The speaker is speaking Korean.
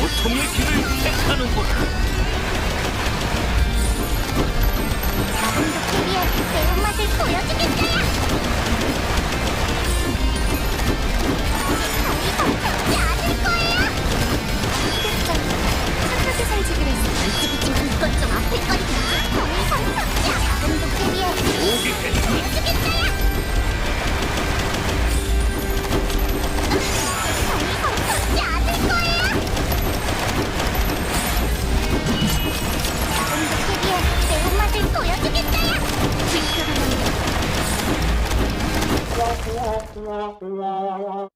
보통의 길을 택하는구나. わあわあわあわあ。